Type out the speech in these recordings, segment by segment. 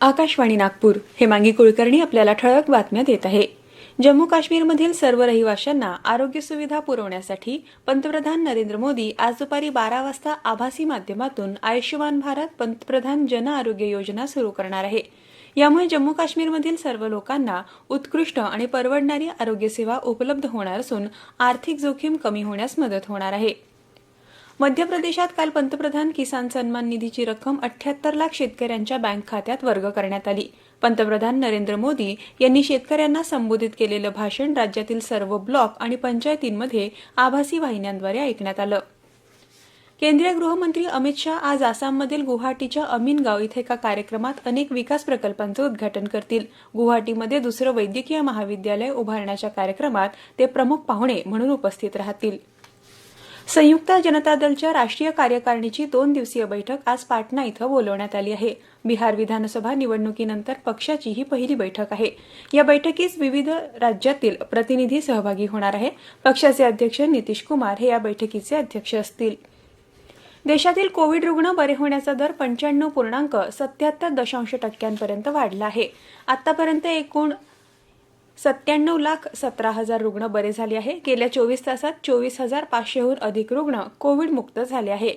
आकाशवाणी नागपूर. हेमांगी कुलकर्णी आपल्याला ठळक बातम्या देत आहे. जम्मू काश्मीरमधील सर्व रहिवाशांना आरोग्य सुविधा पुरवण्यासाठी पंतप्रधान नरेंद्र मोदी आज दुपारी बारा वाजता आभासी माध्यमातून आयुष्यमान भारत पंतप्रधान जन आरोग्य योजना सुरू करणार आहे. यामुळे जम्मू काश्मीरमधील सर्व लोकांना उत्कृष्ट आणि परवडणारी आरोग्यसेवा उपलब्ध होणार असून आर्थिक जोखीम कमी होण्यास मदत होणार आहे. मध्य प्रदेशात काल पंतप्रधान किसान सन्मान निधीची रक्कम अठ्याहत्तर लाख शेतकऱ्यांच्या बँक खात्यात वर्ग करण्यात आली. पंतप्रधान नरेंद्र मोदी यांनी शेतकऱ्यांना संबोधित केलेलं भाषण राज्यातील सर्व ब्लॉक आणि पंचायतींमध्ये आभासी वाहिन्यांद्वारे ऐकण्यात आलं. केंद्रीय गृहमंत्री अमित शाह आज आसाममधील गुवाहाटीच्या अमीनगाव इथं एका कार्यक्रमात अनेक विकास प्रकल्पांचं उद्घाटन करतील. गुवाहाटीमध्ये दुसरं वैद्यकीय महाविद्यालय उभारण्याच्या कार्यक्रमात ते प्रमुख पाहुणे म्हणून उपस्थित राहतील. संयुक्त जनता दलच्या राष्ट्रीय कार्यकारिणीची दोन दिवसीय बैठक आज पाटणा इथं बोलवण्यात आली आहे. बिहार विधानसभा निवडणुकीनंतर पक्षाची ही पहिली बैठक आहे. या बैठकीस विविध राज्यातील प्रतिनिधी सहभागी होणार आहे पक्षाचे अध्यक्ष नितीश कुमार हे या बैठकीचे अध्यक्ष असतील. देशातील कोविड रुग्ण बरे होण्याचा दर पंच्याण्णव पूर्णांक सत्याहत्तर दशांश टक्क्यांपर्यंत वाढला आहे. आतापर्यंत एकूण सत्त्याण्णव लाख सतरा हजार रुग्ण बरे झाले आहे. गेल्या चोवीस तासात चोवीस हजार पाचशेहून अधिक रुग्ण कोविडमुक्त झाले आहे.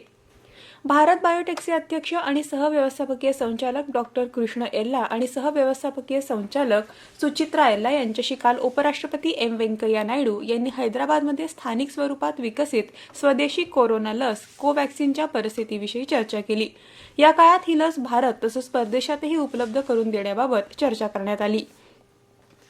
भारत बायोटेकचे अध्यक्ष आणि सहव्यवस्थापकीय संचालक डॉक्टर कृष्ण एल्ला आणि सहव्यवस्थापकीय संचालक सुचित्रा एल्ला यांच्याशी काल उपराष्ट्रपती एम व्यंकय्या नायडू यांनी हैदराबादमध्ये स्थानिक स्वरूपात विकसित स्वदेशी कोरोना लस कोवॅक्सिनच्या परिस्थितीविषयी चर्चा केली. या काळात ही लस भारत तसंच परदेशातही उपलब्ध करून देण्याबाबत चर्चा करण्यात आली.